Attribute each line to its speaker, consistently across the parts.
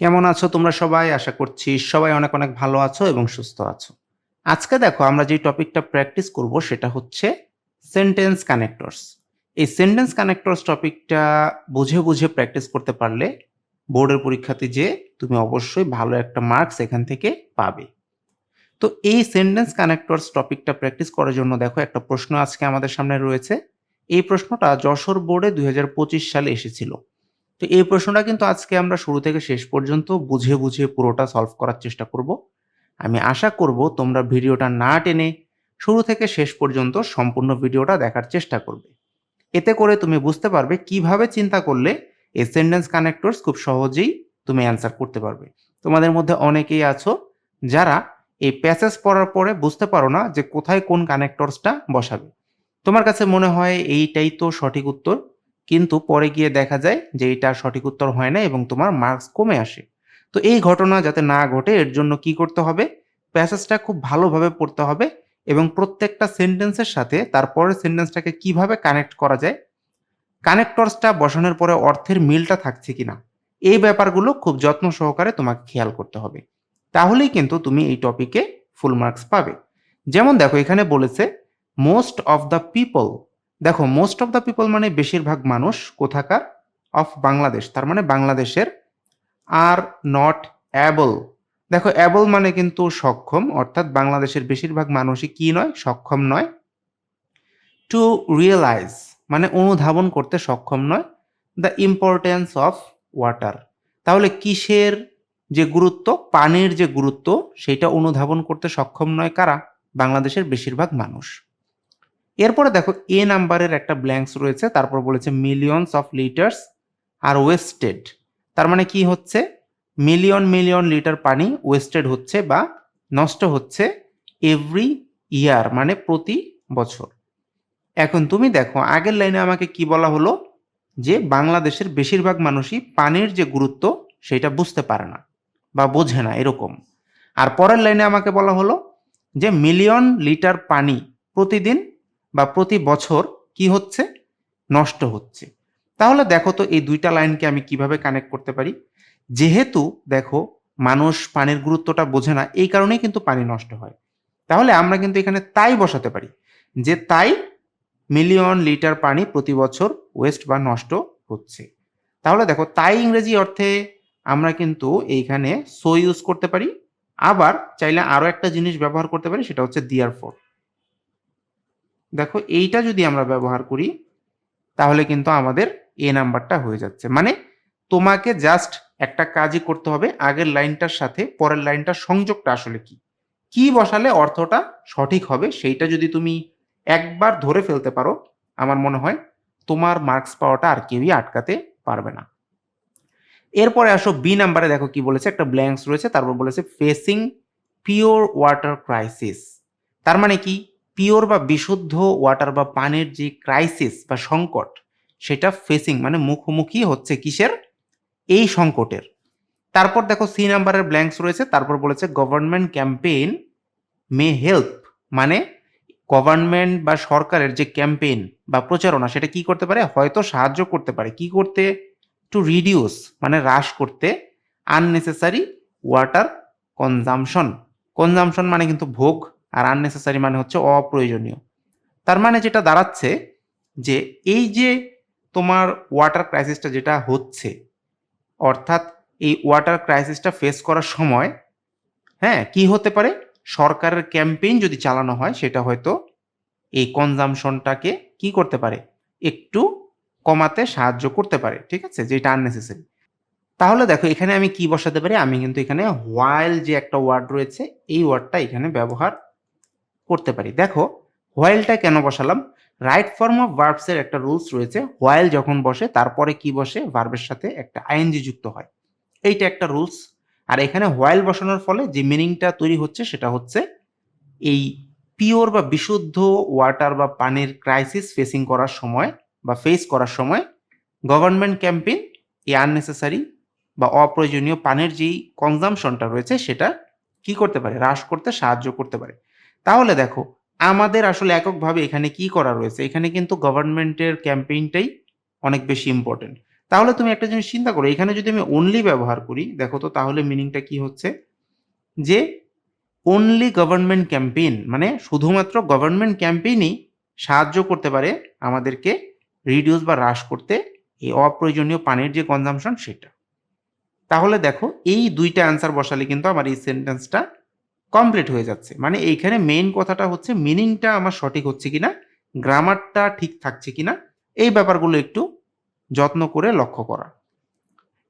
Speaker 1: কেমন আছো? তোমরা সবাই? আশা করছি সবাই অনেক অনেক ভালো আছো এবং সুস্থ আছো। আজকে দেখো, আমরা যে টপিকটা প্র্যাকটিস করব সেটা হচ্ছে সেন্টেন্স কানেক্টরস এই সেন্টেন্স কানেক্টরস টপিকটা বুঝে বুঝে প্র্যাকটিস করতে পারলে বোর্ডের পরীক্ষাতে যে তুমি অবশ্যই ভালো একটা মার্কস এখান থেকে পাবে। তো এই সেন্টেন্স কানেক্টরস টপিকটা প্র্যাকটিস করার জন্য দেখো, একটা প্রশ্ন আজকে আমাদের সামনে রয়েছে। এই প্রশ্নটা যশোর বোর্ডে দুই হাজার পঁচিশ সালে এসেছিল। তো এই প্রশ্নটা কিন্তু আজকে আমরা শুরু থেকে শেষ পর্যন্ত বুঝে বুঝে পুরোটা সলভ করার চেষ্টা করব। আমি আশা করব তোমরা ভিডিওটা না টেনে শুরু থেকে শেষ পর্যন্ত সম্পূর্ণ ভিডিওটা দেখার চেষ্টা করবে। এতে করে তুমি বুঝতে পারবে কীভাবে চিন্তা করলে এই সেন্টেন্স কানেক্টরস খুব সহজেই তুমি অ্যান্সার করতে পারবে। তোমাদের মধ্যে অনেকেই আছো যারা এই প্যাসেজ পড়ার পরে বুঝতে পারো না যে কোথায় কোন কানেক্টরসটা বসাবে। তোমার কাছে মনে হয় এইটাই তো সঠিক উত্তর? কিন্তু পরে গিয়ে দেখা যায় যে এটা সঠিক উত্তর হয় না এবং তোমার মার্কস কমে আসে। তো এই ঘটনা যাতে না ঘটে, এর জন্য কি করতে হবে? প্যাসেজটা খুব ভালোভাবে পড়তে হবে এবং প্রত্যেকটা সেন্টেন্সের সাথে তারপরের সেন্টেন্সটাকে কীভাবে কানেক্ট করা যায়? কানেক্টরসটা বসানোর পরে অর্থের মিলটা থাকছে কিনা? এই ব্যাপারগুলো খুব যত্ন সহকারে তোমাকে খেয়াল করতে হবে। তাহলেই কিন্তু তুমি এই টপিকে ফুল মার্কস পাবে। যেমন দেখো, এখানে বলেছে মোস্ট অফ দ্য পিপল দেখো মোস্ট অফ দ্য পিপল মানে বেশিরভাগ মানুষ কোথাকার? অফ বাংলাদেশ তার মানে বাংলাদেশের। আর নট অ্যাবল দেখো অ্যাবল মানে কিন্তু সক্ষম, অর্থাৎ বাংলাদেশের বেশিরভাগ মানুষই কি নয়? সক্ষম নয়। টু রিয়েলাইজ মানে অনুধাবন করতে সক্ষম নয়। দ্য ইম্পর্টেন্স অফ ওয়াটার তাহলে কিসের যে গুরুত্ব? পানির যে গুরুত্ব, সেটা অনুধাবন করতে সক্ষম নয় কারা? বাংলাদেশের বেশিরভাগ মানুষ। এরপরে দেখো এ নাম্বারের একটা ব্ল্যাঙ্কস রয়েছে, তারপর বলেছে millions of litres are wasted তার মানে কি হচ্ছে? মিলিয়ন মিলিয়ন লিটার পানি ওয়েস্টেড হচ্ছে বা নষ্ট হচ্ছে এভরি ইয়ার মানে প্রতি বছর। এখন তুমি দেখো, আগের লাইনে আমাকে কি বলা হলো? যে বাংলাদেশের বেশিরভাগ মানুষই পানির যে গুরুত্ব, সেটা বুঝতে পারে না বা বোঝে না এরকম। আর পরের লাইনে আমাকে বলা হলো যে মিলিয়ন লিটার পানি প্রতিদিন বা প্রতি বছর কি হচ্ছে? নষ্ট হচ্ছে। তাহলে দেখো তো এই দুইটা লাইনকে আমি কীভাবে কানেক্ট করতে পারি? যেহেতু দেখো মানুষ পানির গুরুত্বটা বোঝে না, এই কারণেই কিন্তু পানি নষ্ট হয়। তাহলে আমরা কিন্তু এখানে তাই বসাতে পারি যে তাই মিলিয়ন লিটার পানি প্রতি বছর ওয়েস্ট বা নষ্ট হচ্ছে। তাহলে দেখো তাই ইংরেজি অর্থে আমরা কিন্তু এইখানে সো ইউজ করতে পারি। আবার চাইলে আরও একটা জিনিস ব্যবহার করতে পারি, সেটা হচ্ছে দিয়ার ফোর দেখো, এইটা যদি আমরা ব্যবহার করি, তাহলে কিন্তু আমাদের এ নাম্বারটা হয়ে যাচ্ছে। মানে তোমাকে জাস্ট একটা কাজই করতে হবে, আগের লাইনটার সাথে পরের লাইনটার সংযোগটা আসলে কি? কি বসালে অর্থটা সঠিক হবে, সেইটা যদি তুমি একবার ধরে ফেলতে পারো, আমার মনে হয় তোমার মার্কস পাওয়াটা আর কেউই আটকাতে পারবে না। এরপরে আসো বি নাম্বারে, দেখো কি বলেছে, একটা ব্ল্যাঙ্কস রয়েছে, তারপর বলেছে ফেসিং পিওর ওয়াটার ক্রাইসিস তার মানে কি? পিওর বা বিশুদ্ধ ওয়াটার বা পানির যে ক্রাইসিস বা সংকট, সেটা ফেসিং মানে মুখোমুখি হচ্ছে কিসের? এই সংকটের। তারপর দেখো সি নাম্বারের ব্ল্যাঙ্কস রয়েছে, তারপর বলেছে গভর্নমেন্ট ক্যাম্পেইন মে হেল্প মানে গভর্নমেন্ট বা সরকারের যে ক্যাম্পেইন বা প্রচারণা, সেটা কি করতে পারে? হয়তো সাহায্য করতে পারে। কি করতে? টু রিডিউস মানে হ্রাস করতে আননেসেসারি ওয়াটার কনজামশন কনজামশন মানে কিন্তু ভোগ আর আননেসেসারি মানে হচ্ছে অপ্রয়োজনীয়। তার মানে যেটা দাঁড়াচ্ছে যে এই যে তোমার ওয়াটার ক্রাইসিসটা যেটা হচ্ছে, অর্থাৎ এই ওয়াটার ক্রাইসিসটা ফেস করার সময় হ্যাঁ কি হতে পারে? সরকারের ক্যাম্পেইন যদি চালানো হয়, সেটা হয়তো এই কনজামশনটাকে কি করতে পারে? একটু কমাতে সাহায্য করতে পারে, ঠিক আছে? যেটা আননেসেসারি তাহলে দেখো, এখানে আমি কি বসাতে পারি? আমি কিন্তু এখানে হোয়াইল যে একটা ওয়ার্ড রয়েছে, এই ওয়ার্ডটা এখানে ব্যবহার করতে পারি। দেখো হোয়াইলটা কেন বসালাম? রাইট ফর্ম অফ ভার্বসের একটা রুলস রয়েছে। হোয়াইল যখন বসে, তারপরে কি বসে? ভার্বের সাথে একটা আইএনজি যুক্ত হয়। এইটা একটা রুলস আর এখানে হোয়াইল বসানোর ফলে যে মিনিংটা তৈরি হচ্ছে, সেটা হচ্ছে এই পিওর বা বিশুদ্ধ ওয়াটার বা পানির ক্রাইসিস ফেসিং করার সময় বা ফেস করার সময় গভর্নমেন্ট ক্যাম্পেইন এই আননেসেসারি বা অপ্রয়োজনীয় পানির যেই কনজামশনটা রয়েছে, সেটা কি করতে পারে? হ্রাস করতে সাহায্য করতে পারে। তাহলে দেখো, আমাদের আসলে এককভাবে এখানে কি করা রয়েছে? এখানে কিন্তু গভর্নমেন্টের ক্যাম্পেইনটাই অনেক বেশি ইম্পর্টেন্ট তাহলে তুমি একটা জিনিস চিন্তা করো, এখানে যদি আমি অনলি ব্যবহার করি, দেখো তো তাহলে মিনিংটা কি হচ্ছে? যে অনলি গভর্নমেন্ট ক্যাম্পেইন মানে শুধুমাত্র গভর্নমেন্ট ক্যাম্পেইনই সাহায্য করতে পারে আমাদেরকে রিডিউস বা হ্রাস করতে এই অপ্রয়োজনীয় পানির যে কনজামশন সেটা। তাহলে দেখো, এই দুইটা অ্যান্সার বসালে কিন্তু আমার এই সেন্টেন্সটা কমপ্লিট হয়ে যাচ্ছে। মানে এইখানে মেইন কথাটা হচ্ছে মিনিংটা আমার সঠিক হচ্ছে কিনা গ্রামারটা ঠিক থাকছে কিনা, এই ব্যাপারগুলো একটু যত্ন করে লক্ষ্য করা।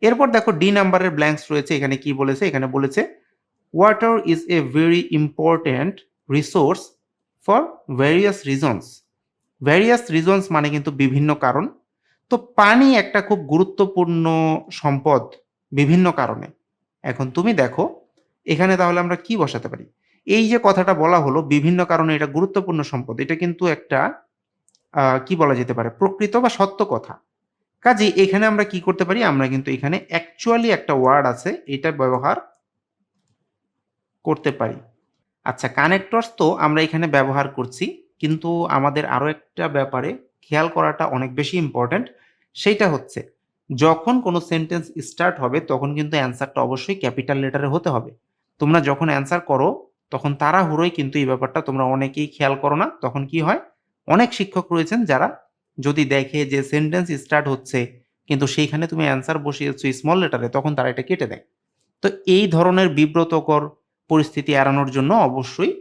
Speaker 1: এরপর দেখো ডি নাম্বারের ব্ল্যাঙ্কস রয়েছে, এখানে কি বলেছে? এখানে বলেছে water is a very important resource for various reasons various reasons মানে কিন্তু বিভিন্ন কারণ। তো পানি একটা খুব গুরুত্বপূর্ণ সম্পদ বিভিন্ন কারণে। এখন তুমি দেখো এখানে তাহলে আমরা কি বসাতে পারি? এই যে কথাটা বলা হলো, বিভিন্ন কারণে এটা গুরুত্বপূর্ণ সম্পদ, এটা কিন্তু একটা কি বলা যেতে পারে, প্রকৃত বা সত্য কথা। কাজে এখানে আমরা কি করতে পারি? আমরা কিন্তু এখানে অ্যাকচুয়ালি একটা ওয়ার্ড আছে, এটা ব্যবহার করতে পারি। আচ্ছা কানেক্টরস তো আমরা এখানে ব্যবহার করছি, কিন্তু আমাদের আরও একটা ব্যাপারে খেয়াল করাটা অনেক বেশি ইম্পর্ট্যান্ট সেইটা হচ্ছে, যখন কোনো সেন্টেন্স স্টার্ট হবে, তখন কিন্তু অ্যান্সারটা অবশ্যই ক্যাপিটাল লেটারে হতে হবে। তোমরা যখন অ্যান্সার করো, তখন তাড়াহুড়োই কিন্তু এই ব্যাপারটা তোমরা অনেকেই খেয়াল করো না। তখন কি হয়? অনেক শিক্ষক রয়েছেন যারা যদি দেখে যে সেন্টেন্স স্টার্ট হচ্ছে, কিন্তু সেইখানে তুমি অ্যান্সার বসিয়েছো স্মল লেটারে তখন তারা এটা কেটে দেয়। তো এই ধরনের বিব্রতকর পরিস্থিতি এড়ানোর জন্য অবশ্যই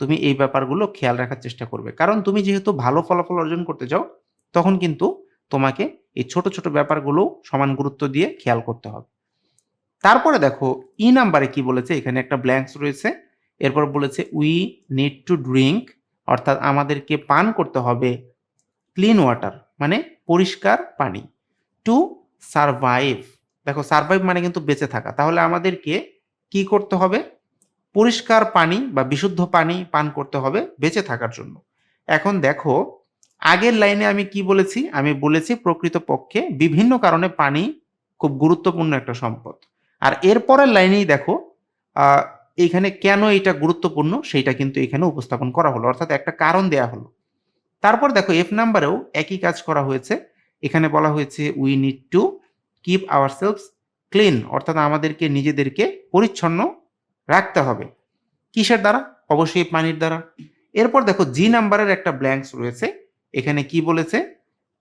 Speaker 1: তুমি এই ব্যাপারগুলো খেয়াল রাখার চেষ্টা করবে। কারণ তুমি যেহেতু ভালো ফলাফল অর্জন করতে চাও, তখন কিন্তু তোমাকে এই ছোট ছোট ব্যাপারগুলো সমান গুরুত্ব দিয়ে খেয়াল করতে হবে। তারপরে দেখো ই নাম্বারে কি বলেছে? এখানে একটা ব্ল্যাঙ্কস রয়েছে। এরপর বলেছে উই নিড টু ড্রিঙ্ক অর্থাৎ আমাদেরকে পান করতে হবে ক্লিন ওয়াটার মানে পরিষ্কার পানি টু সারভাইভ দেখো সারভাইভ মানে কিন্তু বেঁচে থাকা। তাহলে আমাদেরকে কি করতে হবে? পরিষ্কার পানি বা বিশুদ্ধ পানি পান করতে হবে বেঁচে থাকার জন্য। এখন দেখো, আগের লাইনে আমি কি বলেছি? আমি বলেছি প্রকৃতপক্ষে বিভিন্ন কারণে পানি খুব গুরুত্বপূর্ণ একটা সম্পদ। আর এরপরের লাইনেই দেখো আহ, এইখানে কেন এটা গুরুত্বপূর্ণ সেইটা কিন্তু এখানে উপস্থাপন করা হলো। অর্থাৎ একটা কারণ দেয়া হলো। তারপর দেখো এফ নাম্বারেও একই কাজ করা হয়েছে। এখানে বলা হয়েছে we need to keep our selves clean অর্থাৎ আমাদেরকে নিজেদেরকে পরিচ্ছন্ন রাখতে হবে। কিসের দ্বারা? অবশ্যই পানির দ্বারা। এরপর দেখো জি নাম্বারের একটা ব্ল্যাঙ্কস রয়েছে। এখানে কি বলেছে?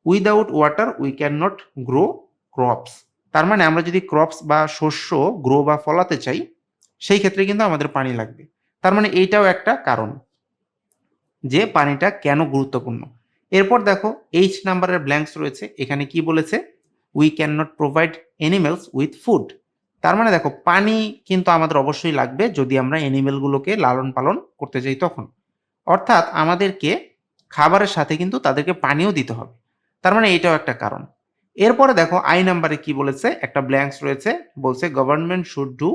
Speaker 1: Without water we can not grow crops তার মানে আমরা যদি ক্রপস বা শস্য গ্রো বা ফলাতে চাই, সেই ক্ষেত্রে কিন্তু আমাদের পানি লাগবে। তার মানে এইটাও একটা কারণ যে পানিটা কেন গুরুত্বপূর্ণ। এরপর দেখো এইচ নাম্বারের ব্ল্যাঙ্কস রয়েছে। এখানে কি বলেছে? We can not provide animals with food তার মানে দেখো, পানি কিন্তু আমাদের অবশ্যই লাগবে যদি আমরা এনিমেলগুলোকে লালন পালন করতে চাই তখন। অর্থাৎ আমাদেরকে খাবারের সাথে কিন্তু তাদেরকে পানিও দিতে হবে। তার মানে এটাও একটা কারণ। এরপরে দেখো আই নাম্বারে কি বলেছে? একটা ব্ল্যাঙ্কস রয়েছে, বলছে government should do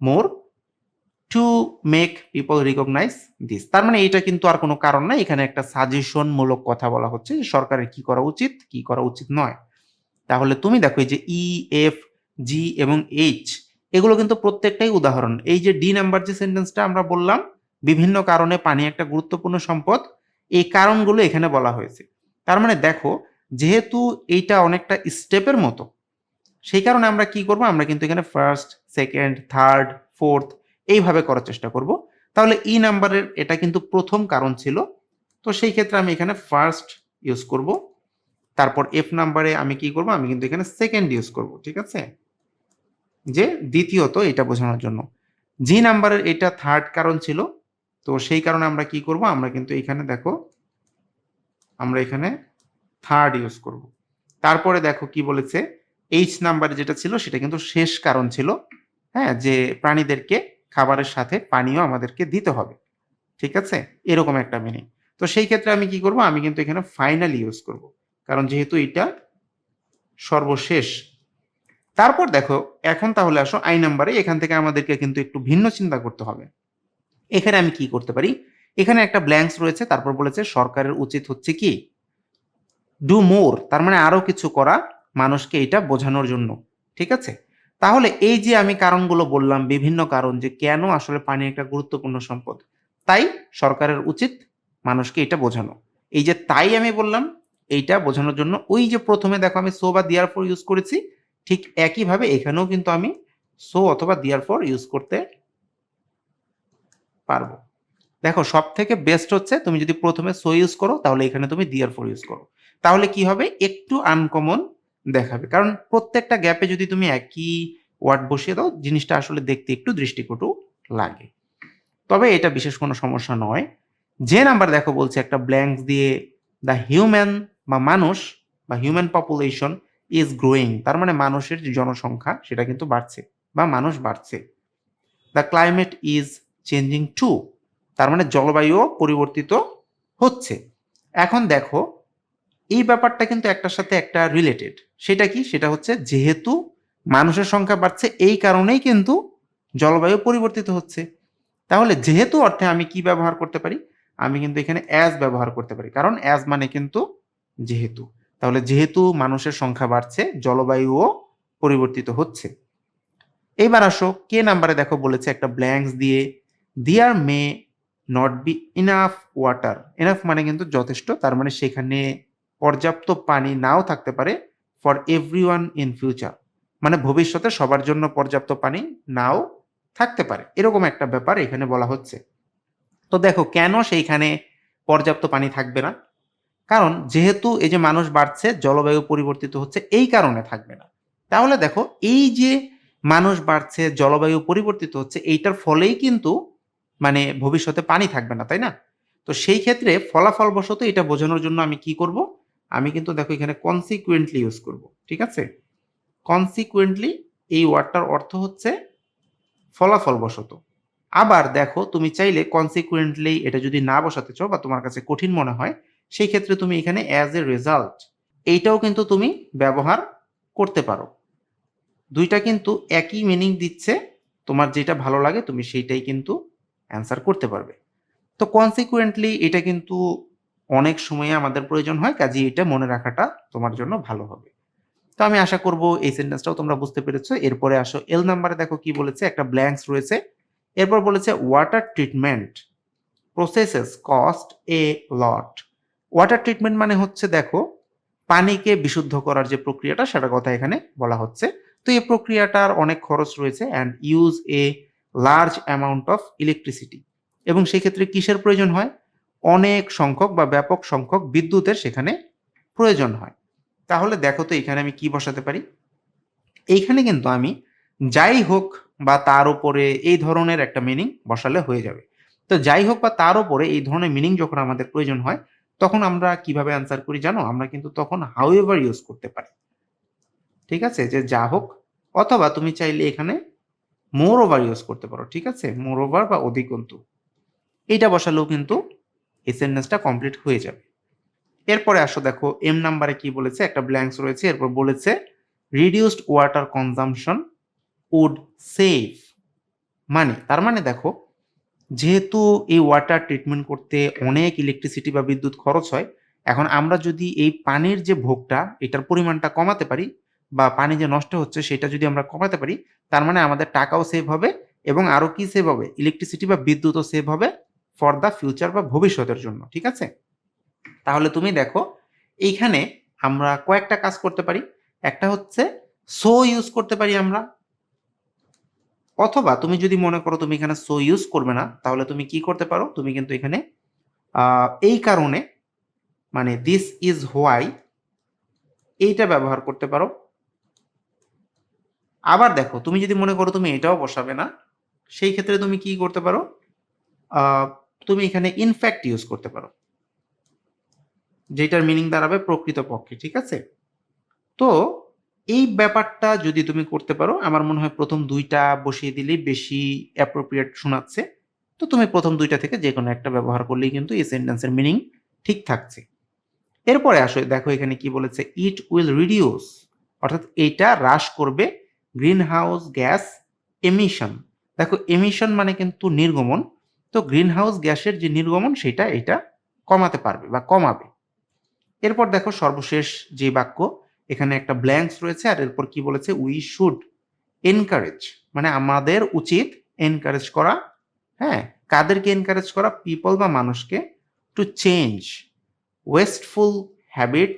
Speaker 1: more to make people recognise this তার মানে এটা কিন্তু আর কোনো কারণ না এখানে একটা সাজেশন মূলক কথা বলা হচ্ছে সরকারের কি করা উচিত, কি করা উচিত নয়। তাহলে তুমি দেখো এই যে ই এফ জি এবং এইচ এগুলো কিন্তু প্রত্যেকটাই উদাহরণ। এই যে ডি নাম্বার যে সেন্টেন্সটা আমরা বললাম, বিভিন্ন কারণে পানি একটা গুরুত্বপূর্ণ সম্পদ, এই কারণগুলো এখানে বলা হয়েছে। তার মানে দেখো যেহেতু এইটা অনেকটা স্টেপের মতো, সেই কারণে আমরা কি করব, আমরা কিন্তু এখানে ফার্স্ট সেকেন্ড থার্ড ফোর্থ এইভাবে করার চেষ্টা করব। তাহলে ই নাম্বারের এটা কিন্তু প্রথম কারণ ছিল। তো সেই ক্ষেত্রে আমি এখানে ফার্স্ট ইউজ করব, তারপর এফ নাম্বারে আমি কি করব, আমি কিন্তু এখানে সেকেন্ড ইউজ করব, ঠিক আছে? যে দ্বিতীয়ত এটা বোঝানোর জন্য। জি নাম্বারের এটা থার্ড কারণ ছিল, তো সেই কারণে আমরা কি করব, আমরা কিন্তু এখানে দেখো, আমরা এখানে থার্ড ইউজ করব। তারপরে দেখো কি বলেছে এইচ নাম্বারে যেটা ছিল সেটা কিন্তু শেষ কারণ ছিল হ্যাঁ যে প্রাণীদেরকে খাবারের সাথে পানীয় আমাদেরকে দিতে হবে, ঠিক আছে? এরকম একটা মিনিং তো সেই ক্ষেত্রে আমি কি করব, আমি কিন্তু এখানে ফাইনাল ইউজ করব, কারণ যেহেতু এটা সর্বশেষ। তারপর দেখো, এখন তাহলে আসো আই নাম্বারে এখান থেকে আমাদেরকে কিন্তু একটু ভিন্ন চিন্তা করতে হবে। এখানে আমি কি করতে পারি? এখানে একটা ব্ল্যাঙ্কস রয়েছে, তারপর বলেছে সরকারের উচিত হচ্ছে কি? ডু মোর তার মানে আরও কিছু করা মানুষকে এটা বোঝানোর জন্য, ঠিক আছে? তাহলে এই যে আমি কারণগুলো বললাম, বিভিন্ন কারণ যে কেন আসলে পানি একটা গুরুত্বপূর্ণ সম্পদ, তাই সরকারের উচিত মানুষকে এটা বোঝানো। এই যে তাই আমি বললাম, এইটা বোঝানোর জন্য ওই যে প্রথমে দেখো আমি সো বা দিয়ার ফোর ইউজ করেছি, ঠিক একইভাবে এখানেও কিন্তু আমি সো অথবা দিয়ার ফোর ইউজ করতে পারব। দেখো সব থেকে বেস্ট হচ্ছে তুমি যদি প্রথমে সো ইউজ করো, তাহলে এখানে তুমি দিয়ার ফোর ইউজ করো। তাহলে কি হবে? একটু আনকমন দেখাবে। কারণ প্রত্যেকটা গ্যাপে যদি তুমি একই ওয়ার্ড বসিয়ে দাও, জিনিসটা আসলে দেখতে একটু দৃষ্টিকটু লাগে। তবে এটা বিশেষ কোনো সমস্যা নয়। যে নাম্বার দেখো বলছে, একটা ব্ল্যাঙ্ক দিয়ে দ্য হিউম্যান বা মানুষ বা হিউম্যান পপুলেশন ইজ গ্রোয়িং তার মানে মানুষের যে জনসংখ্যা, সেটা কিন্তু বাড়ছে বা মানুষ বাড়ছে। The climate is changing too তার মানে জলবায়ুও পরিবর্তিত হচ্ছে। এখন দেখো এই ব্যাপারটা কিন্তু একটার সাথে একটা রিলেটেড সেটা কি? সেটা হচ্ছে যেহেতু মানুষের সংখ্যা বাড়ছে, এই কারণেই কিন্তু জলবায়ু পরিবর্তিত হচ্ছে। তাহলে যেহেতু অর্থে আমি কি ব্যবহার করতে পারি? আমি কিন্তু এখানে অ্যাজ ব্যবহার করতে পারি। কারণ অ্যাজ মানে কিন্তু যেহেতু। তাহলে যেহেতু মানুষের সংখ্যা বাড়ছে, জলবায়ুও পরিবর্তিত হচ্ছে। এইবার আসো, কে নাম্বারে দেখো বলেছে একটা ব্ল্যাঙ্কস দিয়ে there may not be enough water enough মানে কিন্তু যথেষ্ট, তার মানে সেখানে পর্যাপ্ত পানি নাও থাকতে পারে for everyone in future মানে ভবিষ্যতে সবার জন্য পর্যাপ্ত পানি নাও থাকতে পারে। এরকম একটা ব্যাপার এখানে বলা হচ্ছে। তো দেখো, কেন সেইখানে পর্যাপ্ত পানি থাকবে না? কারণ যেহেতু এই যে মানুষ বাড়ছে, জলবায়ু পরিবর্তিত হচ্ছে, এই কারণে থাকবে না। তাহলে দেখো, এই যে মানুষ বাড়ছে, জলবায়ু পরিবর্তিত হচ্ছে, এইটার ফলেই কিন্তু মানে ভবিষ্যতে পানি থাকবে না, তাই না? তো সেই ক্ষেত্রে ফলাফল বশত এটা বোঝানোর জন্য আমি কি করব? আমি কিন্তু দেখো এখানে কনসিকুয়েন্টলি ইউজ করব, ঠিক আছে? কনসিকুয়েন্টলি এই ওয়ার্ডটার অর্থ হচ্ছে ফলাফল বশত আবার দেখো তুমি চাইলে কনসিকুয়েন্টলি এটা যদি না বসাতে চাও বা তোমার কাছে কঠিন মনে হয়, সেই ক্ষেত্রে তুমি এখানে অ্যাজ এ রেজাল্ট এইটাও কিন্তু তুমি ব্যবহার করতে পারো। দুইটা কিন্তু একই মিনিং দিচ্ছে, তোমার যেটা ভালো লাগে তুমি সেইটাই কিন্তু অ্যান্সার করতে পারবে। তো কনসিকুয়েন্টলি এটা কিন্তু অনেক সময়ে আমাদের প্রয়োজন হয় কাজে এটা মনে রাখাটা তোমার জন্য ভালো হবে। তো আমি আশা করব এই সেন্টেন্সটাও তোমরা বুঝতে পেরেছ। এরপরে আসো এল নাম্বারে দেখো কি বলেছে, একটা ব্ল্যাঙ্কস রয়েছে। এরপর বলেছে water treatment processes cost a lot water treatment মানে হচ্ছে, দেখো, পানিকে বিশুদ্ধ করার যে প্রক্রিয়াটা সেটা কথা এখানে বলা হচ্ছে। তো এই প্রক্রিয়াটার অনেক খরচ রয়েছে and use a large amount of electricity এবং সেক্ষেত্রে কিসের প্রয়োজন হয়? অনেক সংখ্যক বা ব্যাপক সংখ্যক বিদ্যুতের সেখানে প্রয়োজন হয়। তাহলে দেখো তো এখানে আমি কি বসাতে পারি? এইখানে কিন্তু আমি যাই হোক বা তার উপরে এই ধরনের একটা মিনিং বসালে হয়ে যাবে। তো যাই হোক বা তার উপরে এই ধরনের মিনিং যখন আমাদের প্রয়োজন হয়, তখন আমরা কীভাবে অ্যান্সার করি জানো? আমরা কিন্তু তখন হাউ এভার ইউজ করতে পারি। ঠিক আছে? যে যা হোক, অথবা তুমি চাইলে এখানে মোর ওভার ইউজ করতে পারো। ঠিক আছে? মোর ওভার বা অধিকন্তু এইটা বসালেও কিন্তু এই সেন্টেন্সটা কমপ্লিট হয়ে যাবে। এরপরে আসো দেখো এম নাম্বারে কি বলেছে? একটা ব্ল্যাঙ্কস রয়েছে, এরপর বলেছে reduced water consumption would save মানে তার মানে দেখো, যেহেতু এই ওয়াটার ট্রিটমেন্ট করতে অনেক ইলেকট্রিসিটি বা বিদ্যুৎ খরচ হয়, এখন আমরা যদি এই পানির যে ভোগটা, এটার পরিমাণটা কমাতে পারি, বা পানি যে নষ্ট হচ্ছে, সেটা যদি আমরা কমাতে পারি, তার মানে আমাদের টাকাও সেভ হবে এবং আরও কি সেভ হবে? ইলেকট্রিসিটি বা বিদ্যুৎও সেভ হবে। ফর দ্য ফিউচার বা ভবিষ্যতের জন্য, ঠিক আছে? তাহলে তুমি দেখো, এইখানে আমরা কয়েকটা কাজ করতে পারি। একটা হচ্ছে সো ইউজ করতে পারি আমরা। অথবা তুমি যদি মনে করো তুমি এখানে সো ইউজ করবে না, তাহলে তুমি কি করতে পারো? তুমি কিন্তু এখানে এই কারণে মানে দিস ইজ হোয়াই এইটা ব্যবহার করতে পারো। আবার দেখো, তুমি যদি মনে করো তুমি এটাও বসাবে না, সেই ক্ষেত্রে তুমি কি করতে পারো? তুমি এখানে ইনফ্যাক্ট ইউজ করতে পারো। যেটার মিনিং দাঁড়াবে প্রকৃতপক্ষে, ঠিক আছে? তো এই ব্যাপারটা যদি তুমি করতে পারো, আমার মনে হয় প্রথম দুইটা বসিয়ে দিলেই বেশি অ্যাপ্রোপ্রিয়েট শোনাচ্ছে। তো তুমি প্রথম দুইটা থেকে যে কোনো একটা ব্যবহার করলেই কিন্তু এই সেন্টেন্সের মিনিং ঠিক থাকছে। এরপরে আসো, দেখো এখানে কি বলেছে ইট উইল রিডিউস অর্থাৎ এইটা হ্রাস করবে গ্রিন হাউস গ্যাস এমিশন দেখো এমিশন মানে কিন্তু নির্গমন। তো গ্রিন হাউস গ্যাসের যে নির্গমন, সেটা এটা কমাতে পারবে বা কমাবে। এরপর দেখো সর্বশেষ যে বাক্য, এখানে একটা ব্ল্যাঙ্কস রয়েছে, আর এরপর কি বলেছে? উই শুড এনকারেজ মানে আমাদের উচিত এনকারেজ করা হ্যাঁ? কাদেরকে এনকারেজ করা? পিপল বা মানুষকে to change wasteful habit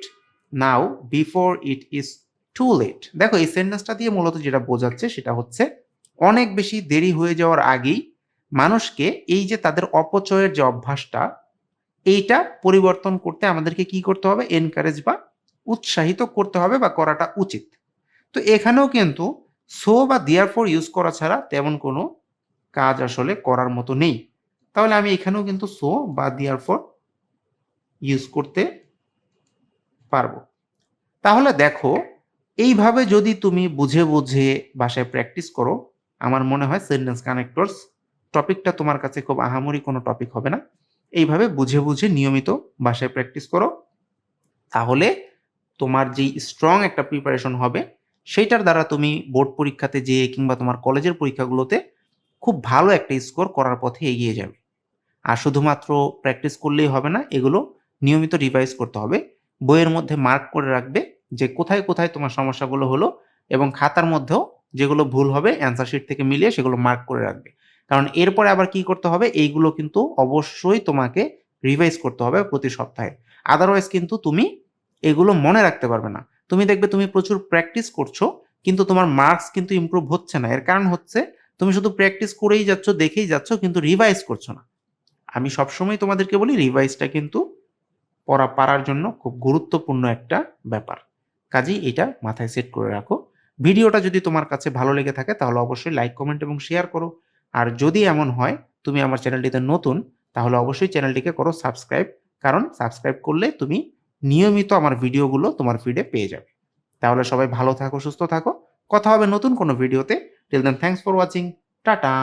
Speaker 1: now before it is too late দেখো এই সেন্টেন্সটা দিয়ে মূলত যেটা বোঝাচ্ছে, সেটা হচ্ছে অনেক বেশি দেরি হয়ে যাওয়ার আগেই মানুষকে এই যে তাদের অপচয়ের যে অভ্যাসটা, এইটা পরিবর্তন করতে আমাদেরকে কি করতে হবে? এনকারেজ বা উৎসাহিত করতে হবে বা করাটা উচিত। তো এখানেও কিন্তু সো বা দিয়ার ফর ইউজ করা ছাড়া তেমন কোনো কাজ আসলে করার মতো নেই। তাহলে আমি এখানেও কিন্তু সো বা দিয়ার ফর ইউজ করতে পারব। তাহলে দেখো, এইভাবে যদি তুমি বুঝে বুঝে বাসায় প্র্যাকটিস করো, আমার মনে হয় সেন্টেন্স কানেক্টরস টপিকটা তোমার কাছে খুব আহামরি কোনো টপিক হবে না। এইভাবে বুঝে বুঝে নিয়মিত বাসায় প্র্যাকটিস করো। তাহলে তোমার যেই স্ট্রং একটা প্রিপারেশন হবে, সেইটার দ্বারা তুমি বোর্ড পরীক্ষাতে যেয়ে কিংবা তোমার কলেজের পরীক্ষাগুলোতে খুব ভালো একটা স্কোর করার পথে এগিয়ে যাবে। আর শুধুমাত্র প্র্যাকটিস করলেই হবে না, এগুলো নিয়মিত রিভাইজ করতে হবে। বইয়ের মধ্যে মার্ক করে রাখবে যে কোথায় কোথায় তোমার সমস্যাগুলো হলো এবং খাতার মধ্যেও যেগুলো ভুল হবে অ্যান্সার শিট থেকে মিলিয়ে সেগুলো মার্ক করে রাখবে। কারণ এরপরে আবার কি করতে হবে? এইগুলো কিন্তু অবশ্যই তোমাকে রিভাইজ করতে হবে প্রতি সপ্তাহে। আদারওয়াইজ কিন্তু তুমি এগুলো মনে রাখতে পারবে না। তুমি দেখবে তুমি প্রচুর প্র্যাকটিস করছ, কিন্তু তোমার মার্কস কিন্তু ইমপ্রুভ হচ্ছে না। এর কারণ হচ্ছে তুমি শুধু প্র্যাকটিস করেই যাচ্ছ, দেখেই যাচ্ছ, কিন্তু রিভাইজ করছ না। আমি সবসময় তোমাদেরকে বলি রিভাইজটা কিন্তু পড়া, পারার জন্য খুব গুরুত্বপূর্ণ একটা ব্যাপার। কাজেই এটা মাথায় সেট করে রাখো। ভিডিওটা যদি তোমার কাছে ভালো লেগে থাকে, তাহলে অবশ্যই লাইক কমেন্ট এবং শেয়ার করো। আর যদি এমন হয়, তুমি আমার চ্যানেলটিতে নতুন, তাহলে অবশ্যই চ্যানেলটিকে করো সাবস্ক্রাইব। কারণ সাবস্ক্রাইব করলে তুমি নিয়মিত আমার ভিডিওগুলো তোমার ফিডে পেয়ে যাবে। তাহলে সবাই ভালো থাকো, সুস্থ থাকো। কথা হবে নতুন কোনো ভিডিওতে। Till then thanks for watching tata.